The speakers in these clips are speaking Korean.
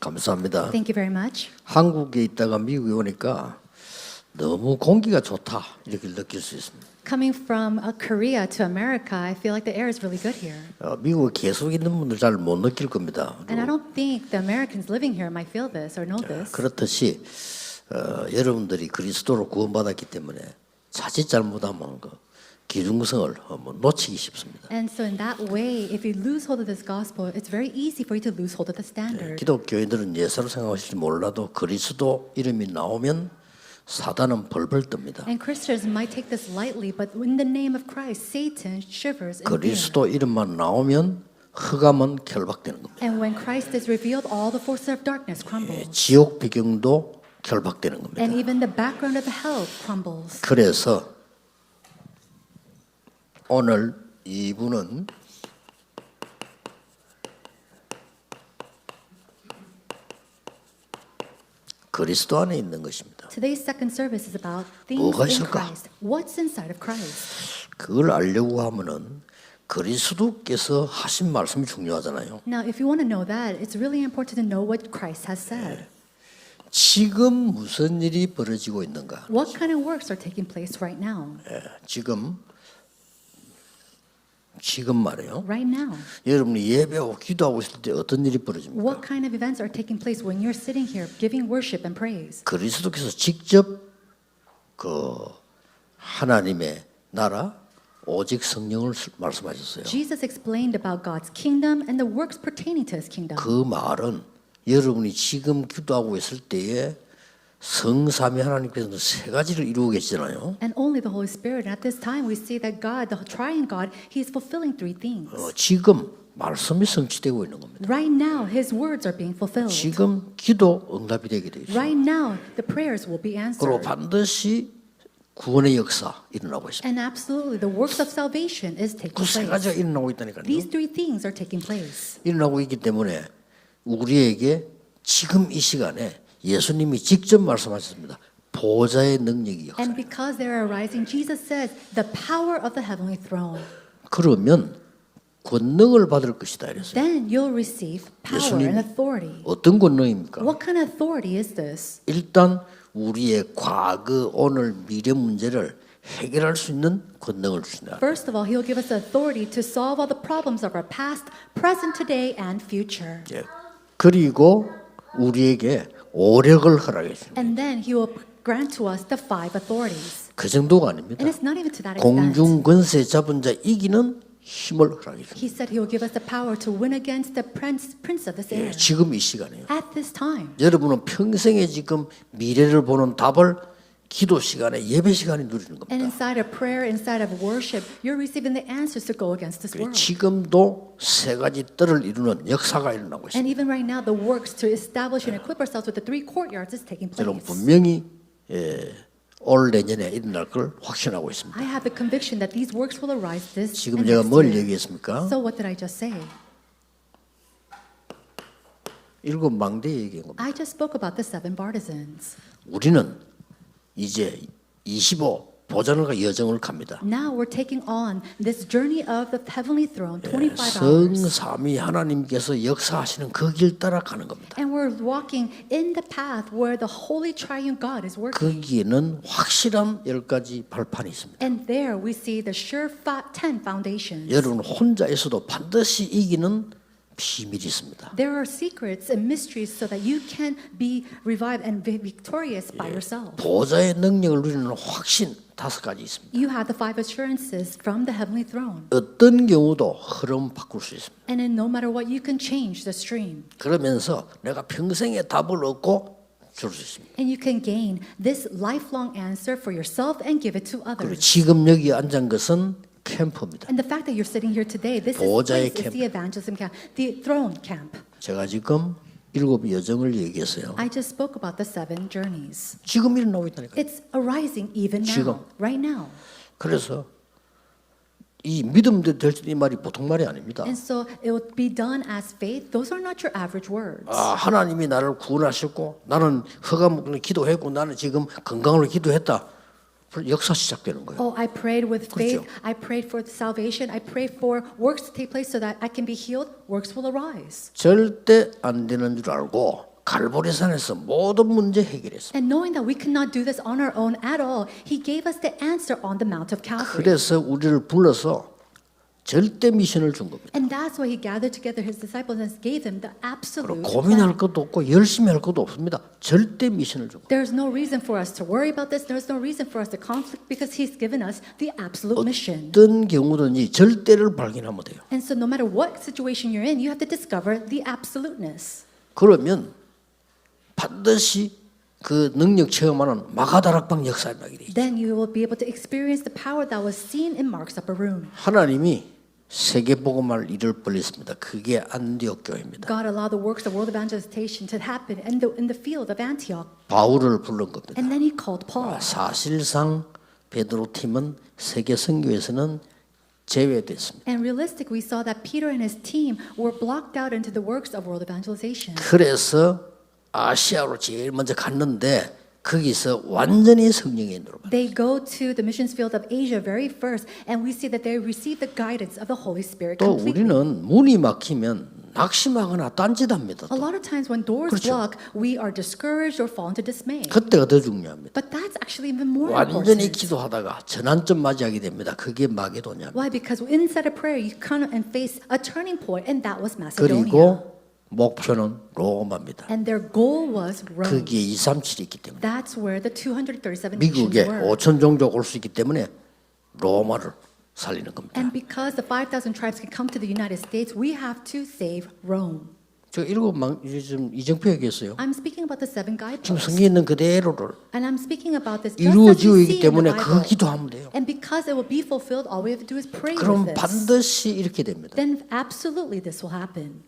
감사합니다. Thank you very much. 한국에 있다가 미국에 오니까 너무 공기가 좋다 이렇게 느낄 수 있습니다. Coming from uh, Korea to America, I feel like the air is really good here. 어, 미국에 계속 있는 분들 잘 못 느낄 겁니다. And I don't think the Americans living here might feel this or know this. 그렇듯이 어, 여러분들이 그리스도로 구원받았기 때문에 자칫 잘못하면 그 기중성을 어, 뭐 놓치기 쉽습니다. And so in that way, if you lose hold of this gospel, it's very easy for you to lose hold of the standard. 기독교인들은 예사로 생각하실지 몰라도 그리스도 이름이 나오면 사단은 벌벌 뜹니다. And Christians might take this lightly, but in the name of Christ, Satan shivers in fear. 그리스도 이름만 나오면 흑암은 결박되는 겁니다. And when Christ is revealed, all the forces of darkness crumble. 지옥 배경도 결박되는 겁니다. And even the background of hell crumbles. 그래서 오늘 이분은 그리스도 안에 있는 것입니다. Today's second service is about things 뭐가 in 있을까? Christ. What's inside of Christ? 그걸 알려고 하면은 그리스도께서 하신 말씀이 중요하잖아요. Now, if you want to know that, it's really important to know what Christ has said. 지금 무슨 일이 벌어지고 있는가? What kind of works are taking place right now? 예, 지금 지금 말이에요. Right now. 여러분이 예배하고 기도하고 있을 때 어떤 일이 벌어집니까? What kind of events are taking place when you're sitting here giving worship and praise? 그리스도께서 직접 그 하나님의 나라 오직 성령을 수- 말씀하셨어요. Jesus explained about God's kingdom and the works pertaining to his kingdom. 그 말은 여러분이 지금 기도하고 있을 때에 성삼위 하나님께서는 세 가지를 이루고 계시잖아요. And only the Holy Spirit. At this time, we see that God, the triune God, He is fulfilling three things. 어, 지금 말씀이 성취되고 있는 겁니다. Right now, His words are being fulfilled. 지금 기도 응답이 되게 돼 있어요. Right now, the prayers will be 그리고 answered. 반드시 구원의 역사 일어나고 있습니다. And absolutely, the works of salvation is taking 그세 가지가 place. 일어나고 있다니까요. These three things are taking place. 일어나고 있기 때문에 우리에게 지금 이 시간에 예수님이 직접 말씀하셨습니다. 보좌의 능력이 역사. And because they are arising, Jesus says, the power of the heavenly throne. 그러면 권능을 받을 것이다 이랬어요. Then you'll receive power and authority. 어떤 권능입니까? What kind of authority is this? 일단 우리의 과거, 오늘, 미래 문제를 해결할 수 있는 권능을 주신다. First of all, He'll give us authority to solve all the problems of our past, present, today, and future. 예. 그리고 우리에게 오력을 허락해 줍니다. And then He will grant to us the five authorities. 그 정도가 아닙니다. And it's not even to that extent. 공중 권세 잡은 자 이기는 힘을 허락해 줍니다. He said He will give us the power to win against the prince, prince of this 예, air. 지금 이 시간에요. At this time. 여러분은 평생에 지금 미래를 보는 답을 기도 시간에 예배 시간에 누리는 And 겁니다. inside of prayer, inside of worship, you're receiving the answers to go against this world. 지금도 세 가지 뜰을 이루는 역사가 일어나고 있습니다. And even right now, the works to establish and equip ourselves with the three courtyards is taking 여러분 place. 분명히 예, 올 내년에 일어날 걸 확신하고 있습니다. I have the conviction that these works will arise this 지금 and 제가 뭘. 얘기했습니까? So what did I just say? 일곱 망대 얘기한 겁니다. I just spoke about the seven partisans. 우리는 이제 25 보전을과 여정을 갑니다. Now we're taking on this journey of the heavenly throne, 25 hours. 성삼위 하나님께서 역사하시는 그 길 따라 가는 겁니다. And we're walking in the path where the Holy Triune God is working. 거기에는 확실한 열 가지 발판이 있습니다. And there we see the sure 10 foundations. 여러분 혼자 있어도 반드시 이기는 비밀이 있습니다. There are secrets and mysteries so that you can be revived and be victorious by yourself. 보좌의 능력을 누리는 확신 다섯 가지 있습니다. You have the five assurances from the heavenly throne. 어떤 경우도 흐름 바꿀 수 있습니다. And in no matter what, you can change the stream. 그러면서 내가 평생의 답을 얻고 줄 수 있습니다. And you can gain this lifelong answer for yourself and give it to 그리고 others. 지금 여기 앉은 것은 캠프입니다. And the fact that you're sitting here today, this is, 보좌의 place is the evangelism camp, the throne camp. 제가 지금 일곱 여정을 얘기했어요. I just spoke about the seven journeys. 지금 일어나고 있다니까요. It's arising even 지금. now, right now. 그래서 이 믿음대로 될이 말이 보통 말이 아닙니다. And so it will be done as faith. Those are not your average words. 아, 하나님이 나를 구원하셨고 나는 허감 기도했고 나는 지금 건강을 기도했다. 그럼 역사 시작되는 거예요. Oh, I prayed with faith. 그렇죠. I prayed for salvation. I prayed for works to take place so that I can be healed. Works will arise. 절대 안 되는 줄 알고 갈보리산에서 모든 문제 해결했습니다. And knowing that we could not do this on our own at all, He gave us the answer on the Mount of Calvary. 그래서 우리를 불러서 절대 미션을 준 겁니다. And that's why He gathered together His disciples and gave them the absolute 고민할. 것도 없고 열심히 할 것도 없습니다. 절대 미션을 준 겁니다. There's no reason for us to worry about this. There's no reason for us to conflict because He's given us the absolute mission. 어떤 경우든지 절대를 발견하면 돼요. And so, no matter what situation you're in, you have to discover the absoluteness. 그러면 반드시 그 능력 체험하는 마가다락방 역사에 나게 돼. Then you will be able to experience the power that was seen in Mark's upper room. 하나님이 세계 복음할 일을 벌렸습니다. 그게 안디옥 교회입니다. God allowed the works of world evangelization to happen in the, in the field of Antioch. 바울을 부른 겁니다. And then he called Paul. 사실상 베드로 팀은 세계 선교에서는 제외됐습니다. And realistic, we saw that Peter and his team were blocked out into the works of world evangelization. 그래서 아시아로 제일 먼저 갔는데 거기서 완전히 성령의 인도로 They go to the missions field of Asia very first, and we see that they receive the guidance of the Holy Spirit 또 completely. 우리는 문이 막히면 낙심하거나 딴짓합니다. A lot of times when doors 그렇죠. block, we are discouraged or fall into dismay. 그때가 더 중요합니다. But that's actually even more 완전히 important. 기도하다가 전환점 맞이하게 됩니다. 그게 마게도냐. Why? Because inside a prayer, you come and face a turning point, and that was Macedonia. 그리고 목표는 로마입니다. And their goal was Rome. 거기에 237이 있기 때문에 That's where the 237 nations 미국에 were. 5천 종족 올수 있기 때문에 로마를 살리는 겁니다. And because the 5,000 tribes can come to the United States, we have to save Rome. 저 일곱 망 지금 이정표 얘기했어요. I'm speaking about the seven 지금 guideposts. 성경에 있는 그대로를 And I'm speaking about this just as 이루어지고 we 있기 see in the 때문에 그 Bible. 기도하면 돼요. And because it will be fulfilled, all we have to do is pray 그럼 with this. 반드시 이렇게 됩니다. Then absolutely this will happen.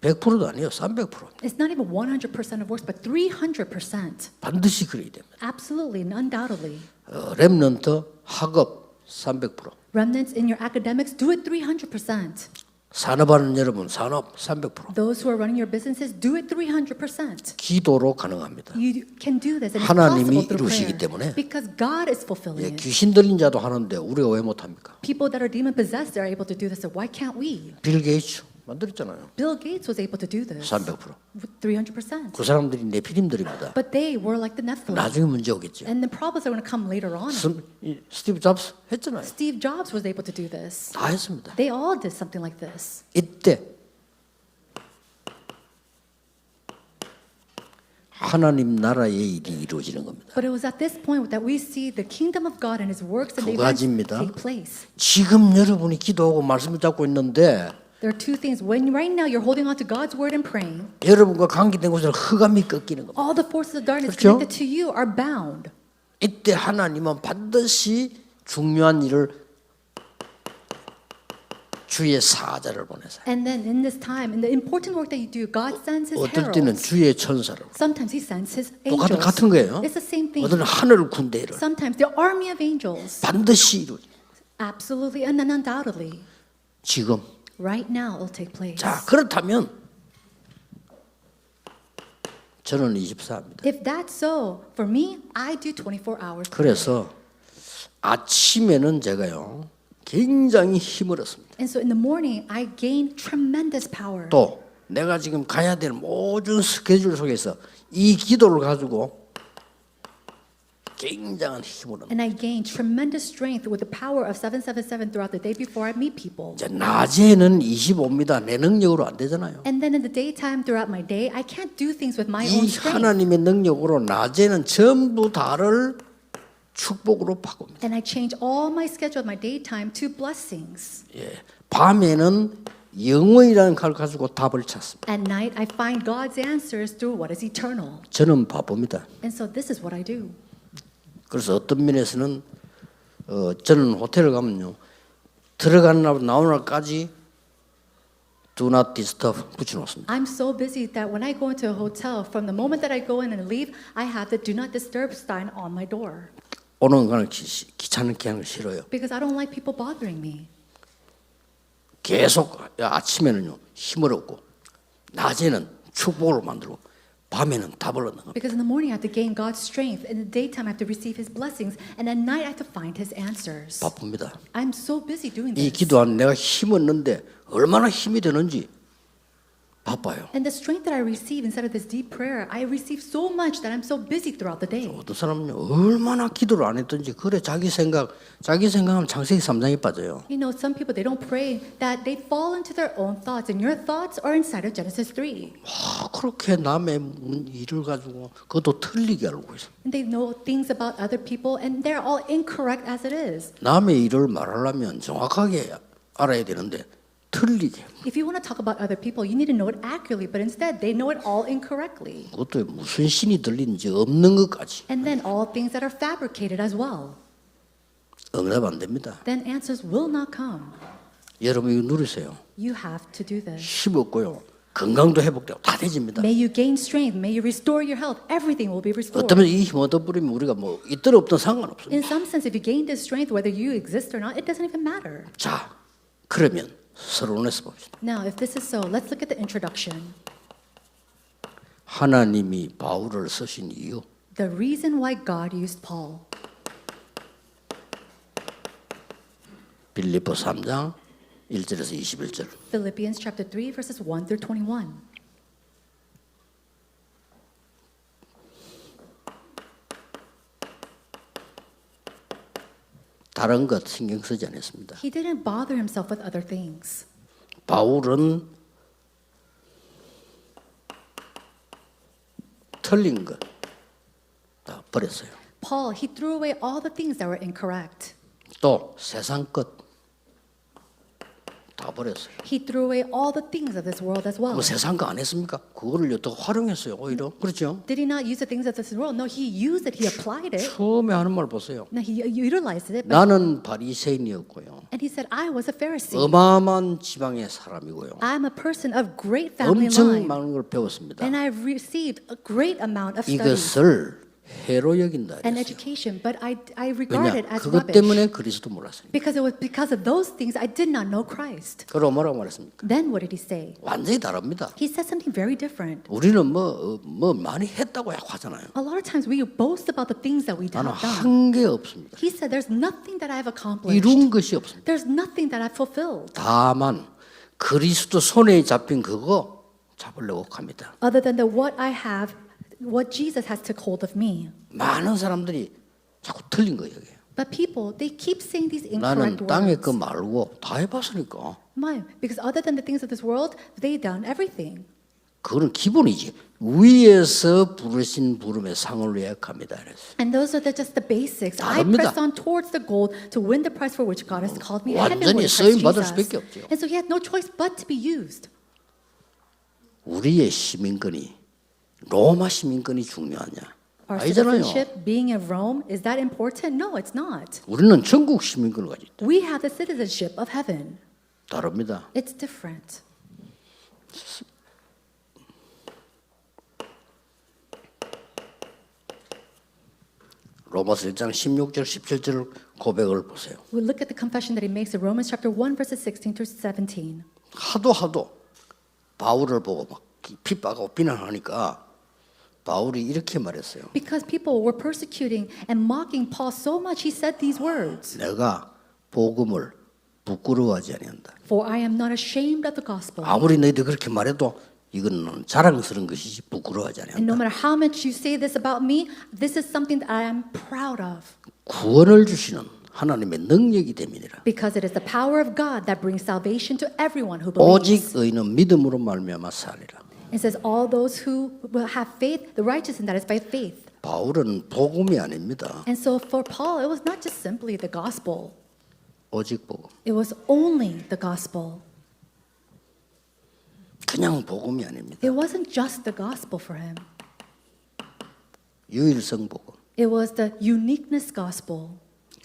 100%도 아니에요. 300%. It's not even 100% of works, but 300%. 반드시 그래야 됩니다. Absolutely and undoubtedly. 어, 랩런트 학업 300%. Remnants in your academics, do it 300%. 산업하는 여러분 산업 300%. Those who are running your businesses, do it 300%. 기도로 가능합니다. You can do this and it's 하나님이 possible through 이루시기 prayer. 때문에. Because God is 예, fulfilling it. 귀신 들린 자도 하는데 우리가 왜 못합니까? People that are demon possessed are able to do this, so why can't we? 빌 게이츠 만들었잖아요. Bill Gates was able to do this 300%. with 300%. 그 사람들이 네피림들입니다. But they were like the Nephilim. 나중에 문제 오겠죠. And the problems are going to come later on. 스, 이, 스티브 잡스 했잖아요. Steve Jobs was able to do this. 다 했습니다. They all did something like this. 이때 하나님 나라의 일이 이루어지는 겁니다. But it was at this point that we see the kingdom of God and His works and 두 events 가지입니다. take place. 지금 여러분이 기도하고 말씀을 잡고 있는데 There are two things. When right now you're holding on to God's word and praying, 여러분과 관계된 곳에서 흑암이 꺾이는 겁니다. all the forces of darkness 그렇죠? connected to you are bound. 이때 하나님은 반드시 중요한 일을 주의 사자를 보내서 And then in this time, in the important work that you do, God sends His 어떨 때는 heralds. 주의 천사를 Sometimes He sends His 똑같은 angels. 같은 거예요. It's the same thing. 어떤 하늘 군대를 Sometimes the army of angels. 반드시 이루어지. Absolutely and undoubtedly. 지금 Right now, it'll take place. 자 그렇다면 저는 24입니다. If that's so, for me, I do 24 hours. 그래서 아침에는 제가요 굉장히 힘을 얻습니다. And so in the morning, I gain tremendous power. 또 내가 지금 가야 될 모든 스케줄 속에서 이 기도를 가지고 굉장한 힘을 얻습니다. And I gain tremendous strength with the power of 777 throughout the day before I meet people. 이제 낮에는 25입니다. 내 능력으로 안 되잖아요. And then in the daytime throughout my day, I can't do things with my own 이 strength. 하나님의 능력으로 낮에는 전부 다를 축복으로 바꿉니다. And I change all my schedule my daytime to blessings. 예. 밤에는 영원이라는 칼 가지고 답을 찾습니다. At night, I find God's answers through what is eternal. 저는 바쁩니다. And so this is what I do. 그래서 어떤 면에서는 어, 저는 호텔을 가면요 들어가는 날 나오는 날까지 Do not disturb 붙여놓습니다. I'm so busy that when I go into a hotel, from the moment that I go in and leave, I have the do not disturb sign on my door 오는 거는 기, 귀찮게 하는 거 싫어요. because I don't like people bothering me. 계속 아침에는요 힘을 얻고 낮에는 축복을 만들고 밤에는 답을 얻는 겁니다. Because in the morning I have to gain God's strength, in the daytime I have to receive His blessings, and at night I have to find His answers. 바쁩니다. I'm so busy doing 이 this. 기도한 내가 힘 얻는데 얼마나 힘이 되는지 바빠요. And the strength that I receive inside of this deep prayer, I receive so much that I'm so busy throughout the day. 어떤 사람은요 얼마나 기도를 안 했든지 그래 자기 생각 자기 생각하면 창세기 3장에 빠져요. You know, some people they don't pray that they fall into their own thoughts, and your thoughts are inside of Genesis 3. 아, 그렇게 남의 문- 일을 가지고 그것도 틀리게 알고 있어. And they know things about other people, and they're all incorrect as it is. 남의 일을 말하려면 정확하게 알아야 되는데 틀리게. If you want to talk about other people, you need to know it accurately, but instead they know it all incorrectly. 그것도 무슨 신이 들리는지 없는 것까지 And then all things that are fabricated as well. 응답 안 됩니다. Then answers will not come. 여러분 이거 누리세요. You have to do this. 힘 없고요. 건강도 회복되고 다 되집니다. May you gain strength. May you restore your health. Everything will be restored. 어쩌면 이 힘 얻어 버리면 우리가 뭐 있든 없든 상관없습니다. In some sense, if you gain this strength, whether you exist or not, it doesn't even matter. 자, 그러면 서론에서 봅시다. Now, if this is so, let's look at the introduction. 하나님이 바울을 쓰신 이유. The reason why God used Paul. 빌립보 3장 1절에서 21절. Philippians chapter 3, verses 1 through 21. 다른 것 신경 쓰지 않았습니다. He didn't bother himself with other things. 바울은 틀린 것 다 버렸어요. Paul, he threw away all the things that were incorrect. 또 세상 것다 버렸어요. He threw away all the things of this world as well. 뭐 세상 거 안 했습니까? 그거를 또 활용했어요. 오히려 그렇죠. Did he not use the things of this world? No, he used it. He applied it. 처음에 하는 말 보세요. Now he utilized it. But, 나는 바리새인이었고요. and he said, I was a Pharisee. 어마어마한 지방의 사람이고요. I'm a person of great family 엄청 line. 많은 걸 배웠습니다. And I've received a great amount of studies 이것을 해로 여긴다. and 그랬어요. education, but I, I regard it 왜냐? as 그것 rubbish. 때문에 그리스도 몰랐으니까. Because it was because of those things I did not know Christ. 그럼 뭐라고 말했습니까? Then what did he say? 완전히 다릅니다. He said something very different. 우리는 뭐, 어, 뭐 많이 했다고 하잖아요. A lot of times we boast about the things that we 나는 have done. 한 게 없습니다. He said, There's nothing that I've accomplished. 이룬 것이 없습니다. There's nothing that I've fulfilled 다만 그리스도 손에 잡힌 그거 잡으려고 합니다. other than the what I have, what Jesus has took hold of me. 많은 사람들이 자꾸 틀린 거예요. 이게. But people, they keep saying these incorrect 나는 땅의 words. 거 말고 다 해봤으니까 Why? Because other than the things of this world, they've done everything. 그거는 기본이지. 위에서 부르신 부름의 상을 예약합니다. 그래서 And those are the, just the basics. I 다릅니다. press on towards the goal to win the prize for which God has called me 완전히 heavenward in 쓰임 Christ 받을 Jesus. 수밖에 없죠. And so he had no choice but to be used. 우리의 시민권이 로마 시민권이 중요하냐? Our 아니잖아요. citizenship being in Rome, is that important? No, it's not. 우리는 전국 시민권을 가지고 있다. We have the citizenship of heaven. 다릅니다. It's different. 로마서 1장 16절 17절 고백을 보세요. We look at the confession that he makes in Romans chapter 1, verses 16 through 17. 하도 하도 바울을 보고 막 핍박하고 비난하니까 바울이 이렇게 말했어요. Because people were persecuting and mocking Paul so much, he said these words 내가 복음을 부끄러워하지 아니한다. For I am not ashamed of the gospel. 아무리 너희들 그렇게 말해도 이건 자랑스러운 것이지 부끄러워하지 And no 아니한다. matter how much you say this about me, this is something that I am proud of. 구원을 주시는 하나님의 능력이 됨이니라. Because it is the power of God that brings salvation to everyone who believes. 오직 의는 믿음으로 말미암아 살리라. It says, all those who will have faith, the righteous, and that is by faith. 바울은 복음이 아닙니다. And so for Paul, it was not just simply the gospel, 오직 복음. it was only the gospel. 그냥 복음이 아닙니다. It wasn't just the gospel for him, 유일성 복음. it was the uniqueness gospel.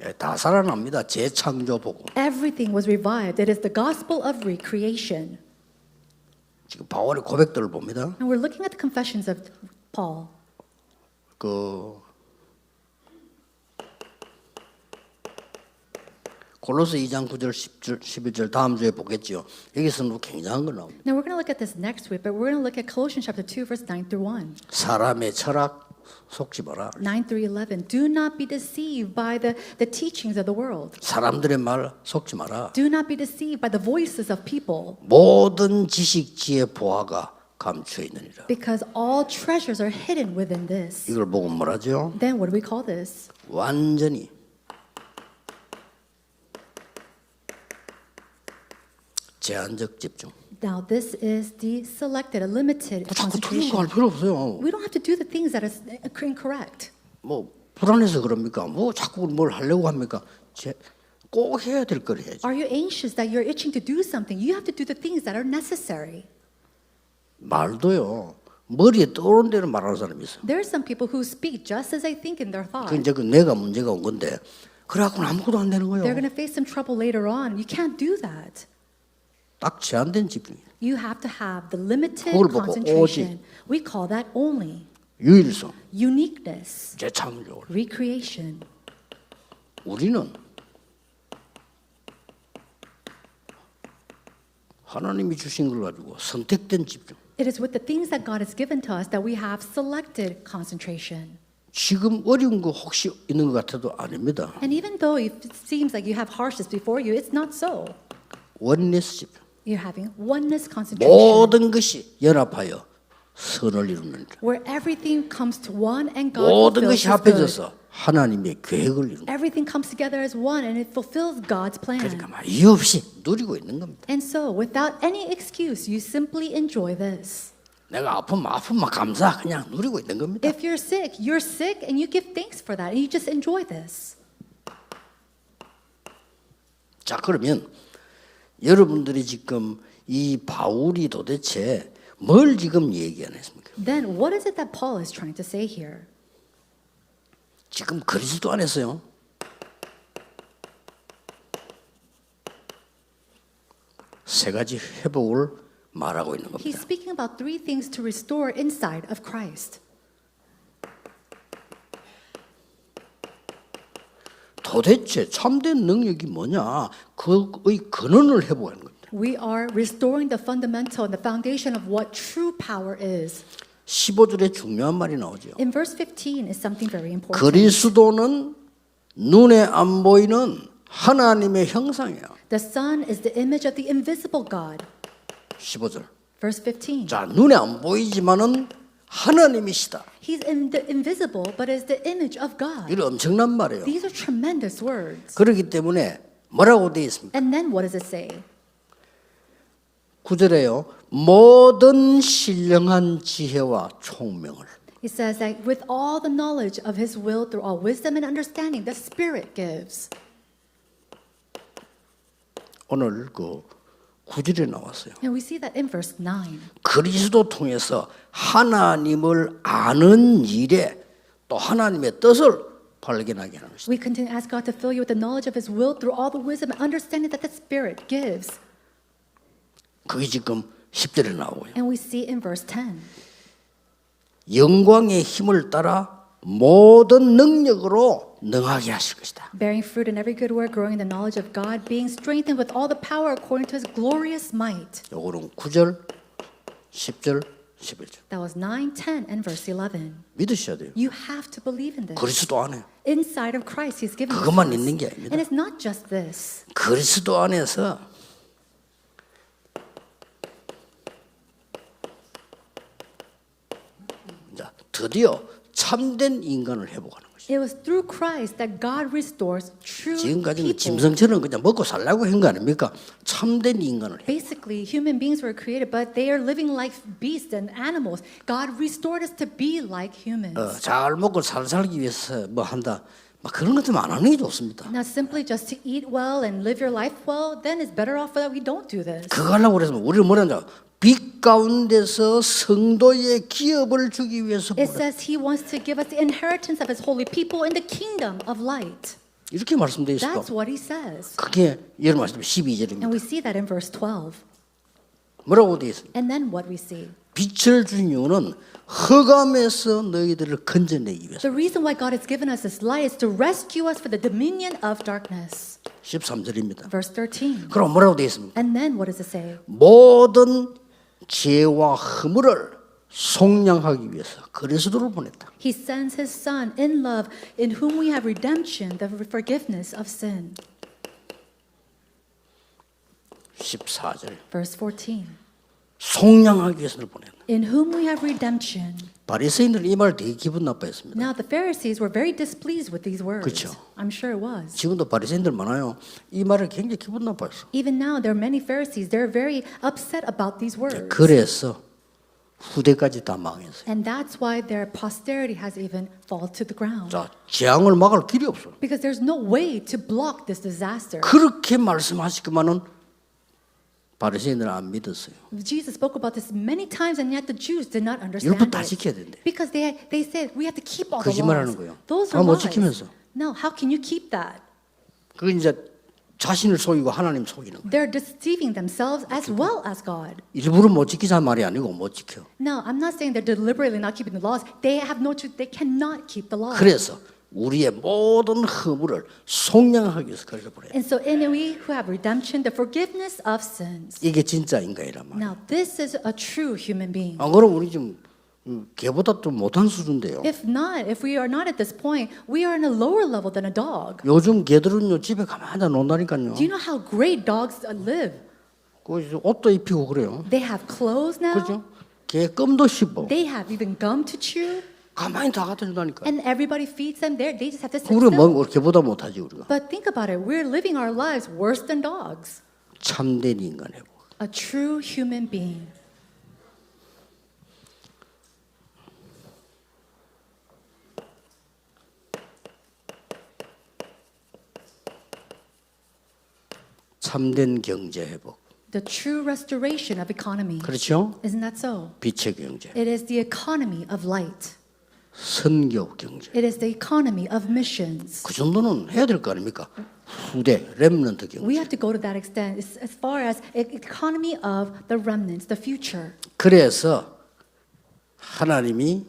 예, 다 살아납니다. 재창조 복음. Everything was revived. It is the gospel of recreation. 지금 바울의 고백들을 봅니다. And we're looking at the confessions of Paul. 그 골로새 2장 9절 10절 11절 다음 주에 보겠지요. 여기서는 뭐 굉장한 거 나옵니다. Now we're going to look at this next week, but we're going to look at Colossians chapter 2, verse 9 through 1. 사람의 철학 속지 마라. 9 through 11. Do not be deceived by the, the teachings of the world. 사람들의 말 속지 마라. Do not be deceived by the voices of people. 모든 지식지의 보화가 감추어 있느니라. Because all treasures are hidden within this. 이걸 보고 뭐라죠? Then what do we call this? 완전히 제한적 집중. Now, this is the selected, a limited 뭐 자꾸 틀린 거 할 concentration. 필요 없어요. We don't have to do the things that are incorrect. 뭐 불안해서 그럽니까? 뭐 자꾸 뭘 하려고 합니까? 제, 꼭 해야 될 걸 해야지. Are you anxious that you're itching to do something? You have to do the things that are necessary. 말도요. 머리에 떠오른 대로 말하는 사람이 있어. There are some people who speak just as they think in their thought. 그 이제 그 내가 문제가 온 건데 그래갖고는 아무것도 안 되는 거예요. They're going to face some trouble later on. You can't do that. 딱 제한된 집중이에요. You have to have the limited 그걸 보고 concentration. We call that only 유일성, uniqueness, 재창조. recreation. 우리는 하나님이 주신 걸 가지고 선택된 집중. It is with the things that God has given to us that we have selected concentration. 지금 어려운 거 혹시 있는 것 같아도 아닙니다. And even though it seems like you have harshness before you, it's not so. 원리스 집중. You're having oneness concentration, 모든 것이 연합하여 선을 이루느니라. where everything comes to one and God 모든 fulfills 것이 His good. 합해져서 하나님의 계획을 이룬다. Everything comes together as one and it fulfills God's plan. 그러니까 말 이유 없이 누리고 있는 겁니다. And so, without any excuse, you simply enjoy this. 내가 아프면 아프면 감사 그냥 누리고 있는 겁니다. If you're sick, you're sick and you give thanks for that and you just enjoy this. 자 그러면 여러분들이 지금 이 바울이 도대체 뭘 지금 얘기 안 했습니까? Then, what is it that Paul is trying to say here? 지금 그리스도 안에서요. 세 가지 회복을 말하고 있는 He's 겁니다. speaking about three things to restore inside of Christ. 도대체 참된 능력이 뭐냐? 그의 근원을 회복하는 겁니다. We are restoring the fundamental and the foundation of what true power is. 15절에 중요한 말이 나오죠. In verse 15 is something very important. 그리스도는 눈에 안 보이는 하나님의 형상이야. The Son is the image of the invisible God. 15절. Verse 15. 자, 눈에 안 보이지만은 하나님이시다. He's in the invisible, but is the image of God. 이거 엄청난 말이에요. These are tremendous words. 그렇기 때문에 뭐라고 되어 있습니까? And then what does it say? 9절에요. 모든 신령한 지혜와 총명을 It says that with all the knowledge of his will, through all wisdom and understanding, the Spirit gives. 오늘 그 9절에 나왔어요. And we see that in verse 9. 그리스도 통해서 하나님을 아는 일에 또 하나님의 뜻을 발견하게 하는 것이다. We continue to ask God to fill you with the knowledge of his will through all the wisdom and understanding that the Spirit gives. 그게 지금 10절에 나오고요. And we see in verse 10. 영광의 힘을 따라 모든 능력으로 능하게 하실 것이다. Bearing fruit in every good work, growing in the knowledge of God, being strengthened with all the power according to his glorious might. 요거는 9절, 10절, 11절. That was 9, 10, and verse 11. 믿으셔야 돼요. You have to believe in this. 그리스도 안에 Inside of Christ, he's given this 그것만 to us. 있는 게 아닙니다. And it's not just this. 그리스도 안에서 자, 드디어 참된 인간을 회복하는 것이. It was through Christ that God restores true 지금까지는 people. 짐승처럼 그냥 먹고 살라고 한 거 아닙니까? 참된 인간을 회- Basically, human beings were created, but they are living like beasts and animals. God restored us to be like humans. 어, 잘 먹고 잘 살기 위해서 뭐 한다. 막 그런 것좀 안 하는 게 좋습니다. Not simply just to eat well and live your life well, then it's better off that we don't do this. 그거 하려고 그래서 우리를 뭐라냐? 빛 가운데서 성도의 기업을 주기 위해서 It 보내- says He wants to give us the inheritance of His holy people in the kingdom of light. 이렇게 말씀되어 있어. That's what He says. 그게 예를 말씀 12절입니다. And we see that in verse 12. 뭐라고 되어 있습니까? And then what we see. 빛을 준 이유는 흑암에서 너희들을 건져내기 위해서. The reason why God has given us this light is to rescue us from the dominion of darkness. 13절입니다. Verse 13. 그럼 뭐라고 되어 있습니까? And then what does it say? 모든 죄와 허물을 속량하기 위해서 그리스도를 보냈다. He sends his son in love, in whom we have redemption, the forgiveness of sin. 14절. Verse 14. 속량하기 위해서 보냈다. in whom we have redemption. 바리새인들은 이 말 되게 기분 나빠했습니다. Now the Pharisees were very displeased with these words. 그쵸. I'm sure it was. 지금도 바리새인들 많아요. 이 말을 굉장히 기분 나빠했어. Even now, there are many Pharisees. They're very upset about these words. 그래서 후대까지 다 망했어요. And that's why their posterity has even fallen to the ground. 자, 재앙을 막을 길이 없어. Because there's no way to block this disaster. 그렇게 말씀하시기만은 바리새인들은 안 믿었어요. Jesus spoke about this many times, and yet the Jews did not understand 이것도 다 it. 지켜야 된대. Because they, they said, we have to keep all the 거짓말하는 laws. 거예요. Those 다 are 못 lies. 지키면서. No, how can you keep that? 그 이제 자신을 속이고 하나님 속이는 거예요. They're deceiving themselves as well as God. 일부러 못 지키자는 말이 아니고 못 지켜. No, I'm not saying they're deliberately not keeping the laws. They have no truth. They cannot keep the laws. 그래서 우리의 모든 허물을 속량하기 위해서 보내. And so in we who have redemption, the forgiveness of sins. 이게 진짜 인간이란 말이야. Now, this is a true human being. 안 그럼 우리 지금 음, 개보다 좀 못한 수준인데요. If not, if we are not at this point, we are in a lower level than a dog. 요즘 개들은요 집에 가만히 논다니까요. Do you know how great dogs uh, live? 그 옷도 입히고 그래요. They have clothes now. 그렇죠? 개 껌도 씹어. They have even gum to chew, 가만히 다 갖다 준다니까. and everybody feeds them. There, they just have to sit 우리 still. 뭐 개보다 못하지 우리가. But think about it. We're living our lives worse than dogs. 참된 인간 회복. A true human being. 참된 경제 회복. The true restoration of economy. 그렇죠? Isn't that so? 빛의 경제, It is the economy of light. 선교 경제. It is the economy of missions. 그 정도는 해야 될 거 아닙니까? 후대 렘넌트 We 경제. have to go to that extent as, as far as e- economy of the remnants, the future. 그래서 하나님이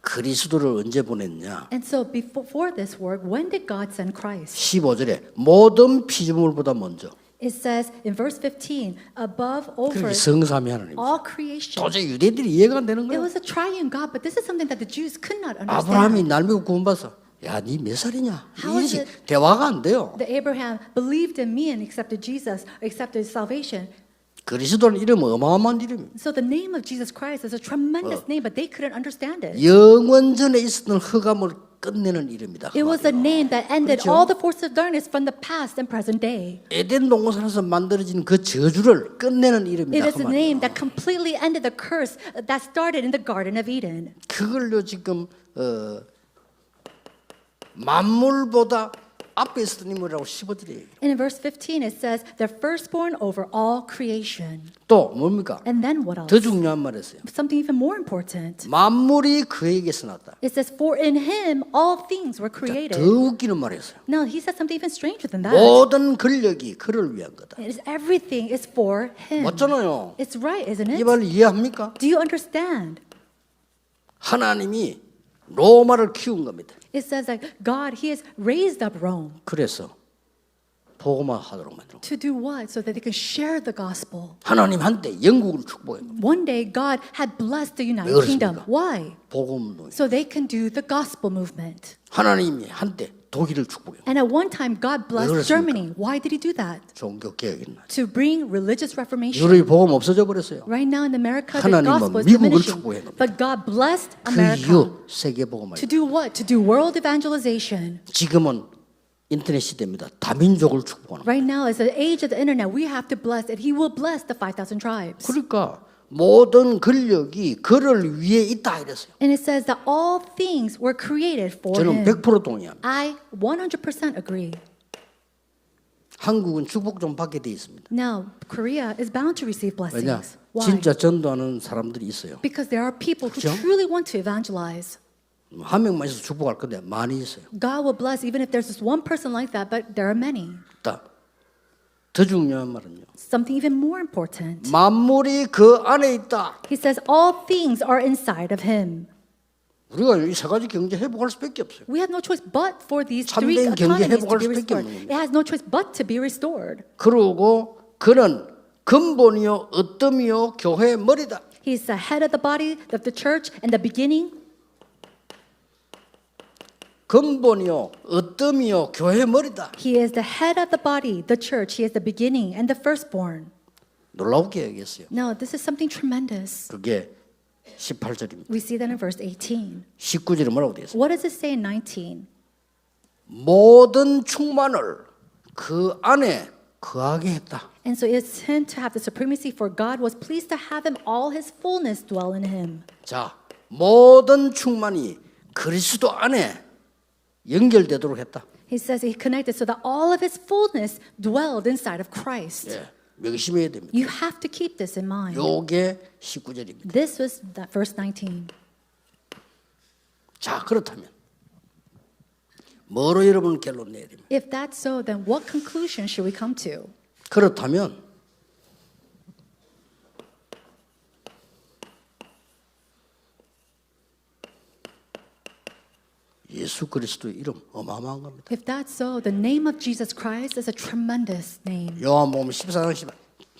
그리스도를 언제 보냈냐? And so before for this work, when did God send Christ? 15절에 모든 피조물보다 먼저. It says in verse 15, above over 그렇게 성삼위 하나님. all creation. 도저히 유대인들이 이해가 안 되는 It 거야. was a triune God, but this is something that the Jews could not 아브라함이 understand. 날 믿고 구원받았어. 야, 니 몇 살이냐? How is 이지 it- 대화가 안 돼요. The Abraham believed in me and accepted Jesus, accepted salvation. 그리스도는 이름 어마어마한 이름이에요. So the name of Jesus Christ is a tremendous name, but they couldn't understand it. 영원 전에 있었던 흑암을 끝내는 이름이다. 그 It was a name that ended 그렇죠? all the forces of darkness from the past and present day. 에덴 동산에서 만들어진 그 저주를 끝내는 이름이다. It is 그 a name 말이에요. that completely ended the curse that started in the Garden of Eden. 그걸요 지금 어, 만물보다 앞에 있었던 인물이라고 15절에 And in verse 15, it says, the firstborn over all creation. 또 뭡니까? And then what else? 더 중요한 말이었어요. Something even more important. 만물이 그에게서 났다. It says, for in him all things were 더 created. 웃기는 말이었어요. No, he said something even stranger than that. 모든 권력이 그를 위한 거다. It is everything is for him. 맞잖아요. It's right, isn't 이 it? 말을 이해합니까? Do you understand? 하나님이 로마를 키운 겁니다. It says that God, He has raised up Rome 그래서 보고만 하도록 만들고 to do what? So that they can share the gospel. 하나님 한때 영국을 축복해. One day, God had blessed the United 왜 Kingdom. 그렇습니까? Why? 복음도 So they can do the gospel movement. 하나님이 한때 독일을 축복해. And at one time, God blessed 그렇습니까? Germany. Why did He do that? 종교 개혁이나 To bring religious reformation. 유럽이 복음 없어져 버렸어요. Right now in America, the 하나님은 gospel is 미국을 diminishing. 축복해 겁니다. But God blessed 그 America 이후 세계 복음을 to do what? To do world evangelization. 지금은 인터넷 시대입니다. 다민족을 축복하는. 거예요. Right now, as the age of the internet, we have to bless it. He will bless the 5,000 tribes. 그러니까 모든 권력이 그를 위해 있다 이랬어요. And it says that all things were created for 저는 him. 100% 동의합니다. I 100% agree. 한국은 축복 좀 받게 돼 있습니다. Now, Korea is bound to receive 왜냐? blessings. Why? 진짜 전도하는 사람들이 있어요. Because there are people who 그렇죠? truly want to evangelize. 한 명만 있어서 축복할 건데 많이 있어요. God will bless even if there's just one person like that, but there are many. 딱. 더 중요한 말은요. Something even more important. 만물이 그 안에 있다. He says, All things are inside of him. 우리가 이 세 가지 경제 회복할 수밖에 없어요. We have no choice but for these three 참된 경제 economies to 회복할 be 수밖에 restored. 없는. It has no choice but to be restored. 그러고 그는 근본이요 어뜸이요 교회의 머리다. He's the head of the body of the church and the beginning 근본이요 어뜸이요 교회의 머리다. He is the head of the body, the church. He is the beginning and the firstborn. 놀라우게 얘기했어요. No, this is something tremendous. 그게 18절입니다. We see that in verse 18. 19절에 뭐라고 되어 있어요? What does it say in 19? 모든 충만을 그 안에 거하게 했다. And so it's him to have the supremacy, for God was pleased to have him all his fullness dwell in him. 자, 모든 충만이 그리스도 안에 연결되도록 했다. He says he connected so that all of his fullness dwelled inside of Christ. 예, 명심해야 됩니다. You have to keep this in mind. 요게 19절입니다. This was that verse 19. 자, 그렇다면 뭐로 여러분 결론 내야 됩니까? If that's so, then what conclusion should we come to? 그렇다면 예수 그리스도 이름 어마어마한 겁니다. If that's so, the name of Jesus Christ is a tremendous name. 요한복음 14장 10절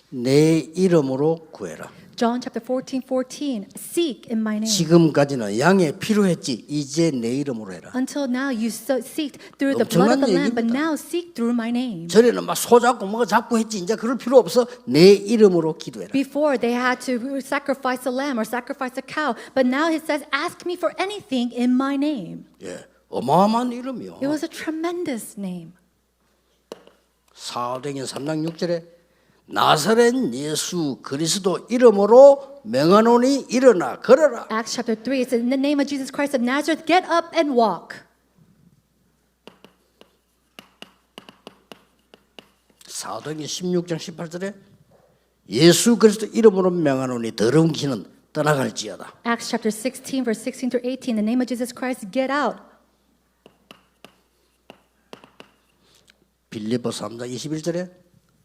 내 이름으로 구해라. John chapter 14, 14, seek in my name. 지금까지는 양에 필요했지 이제 내 이름으로 해라. Until now you so seeked through the blood of the lamb, but now seek through my name. 전에는 막 소 잡고 뭐가 잡고 했지 이제 그럴 필요 없어 내 이름으로 기도해라. Before they had to sacrifice a lamb or sacrifice a cow, but now it says, Ask me for anything in my name. 예, 어마어마한 이름이요. It was a tremendous name. 사도행전 3장 6절에 나사렛 예수 그리스도 이름으로 명하노니 일어나 걸어라. Acts chapter 3, it says, In the name of Jesus Christ of Nazareth, get up and walk. 사도행전 16장 18절에 예수 그리스도 이름으로 명하노니 더러운 기는 떠나갈지어다. Acts chapter 16, verse 16 through 18, in the name of Jesus Christ, get out. 빌립보 3장 21절에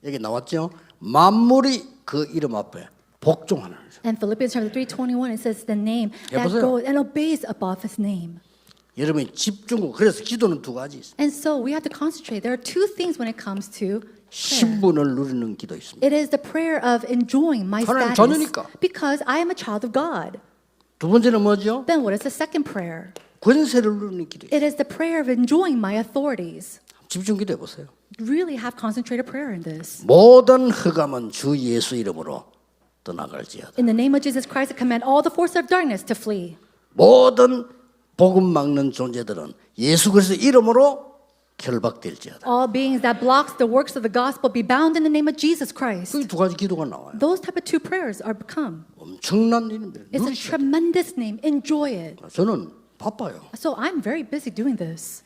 여기 나왔죠. 만물이 그 이름 앞에 복종하는 거죠. And Philippians chapter 3, 21, it says, The name that 해보세요. goes and obeys above his name. 여러분이 집중고 그래서 기도는 두 가지 있어요. And so we have to concentrate. There are two things when it comes to prayer. 신분을 누리는 기도 있습니다. It is the prayer of enjoying my 하나님 status 자녀니까. because I am a child of God. 두 번째는 뭐죠? Then what is the second prayer? 권세를 누리는 기도. It is the prayer of enjoying my authorities. 집중 기도해 보세요. Really have concentrated prayer in this. 모든 흑암은 주 예수 이름으로 떠나갈지어다. In the name of Jesus Christ, I command all the forces of darkness to flee. 모든 복음 막는 존재들은 예수 그리스도 이름으로 결박될지어다. All beings that blocks the works of the gospel be bound in the name of Jesus Christ. 그 두 가지 기도가 나와요. Those type of two prayers are become. 엄청난 일입니다. It's a 누리셔야 tremendous name. Enjoy it. 돼요. 저는 바빠요. So I'm very busy doing this.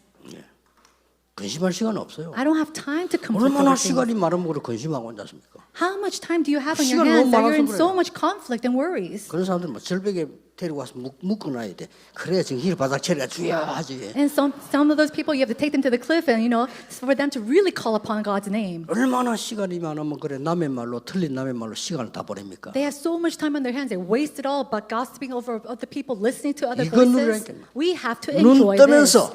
근심할 시간 없어요. I don't have time to complete 얼마나 everything. 시간이 많으면 그걸 근심하고 앉았습니까? How much time do you have on your 시간이 hands 너무 that you're in 많아서 so 그래요. much conflict and worries? 그런 사람들은 뭐 절벽에 데리고 와서 묶, 묶어놔야 돼. 그래야 정신이 바닥 차리가 주야 하지. And some, some of those people, you have to take them to the cliff and, you know, for them to really call upon God's name. 얼마나 시간이 많으면 그래 남의 말로 틀린 남의 말로 시간을 다 보냅니까? They have so much time on their hands. They waste it all by gossiping over other people, listening to other 이건 voices. 누리라니까요. We have to 눈 enjoy this. 뜨면서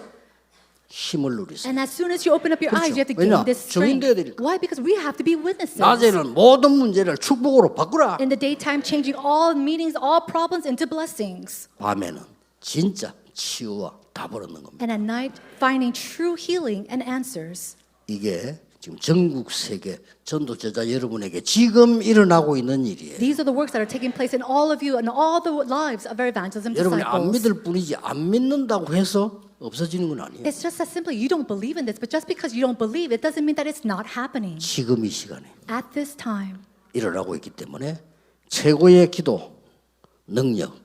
힘을 누리세요. And as soon as you open up your eyes, you have to gain 왜냐? this 증인 strength. 돼야 되니까. Why? Because we have to be witnesses. 낮에는 모든 문제를 축복으로 바꾸라. In the daytime, changing all meetings, all problems into blessings. 밤에는 진짜 치유와 답을 얻는 겁니다. And at night, finding true healing and answers. 이게 지금 전국 세계 전도 제자 여러분에게 지금 일어나고 있는 일이에요. These are the works that are taking place in all of you and all the lives of our evangelism 여러분이 안 disciples. 믿을 뿐이지 안 믿는다고 해서 없어지는 건 아니에요. It's just that simply you don't believe in this, but just because you don't believe, it doesn't mean that it's not happening. 지금 이 시간에 At this time, 일어나고 있기 때문에 최고의 기도 능력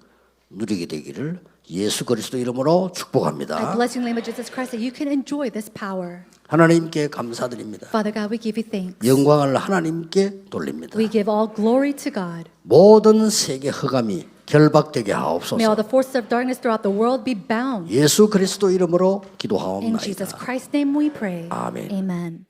누리게 되기를 예수 그리스도 이름으로 I 축복합니다. bless you in the name of Jesus Christ that you can enjoy this power. 하나님께 감사드립니다. Father God, we give you thanks. 영광을 하나님께 돌립니다. We give all glory to God. 모든 세계 흑암이 결박되게 May all 하옵소서. the forces of darkness throughout the world be bound. 예수 그리스도 이름으로 In 기도하옵나이다. Jesus Christ's name we pray. 아멘. Amen.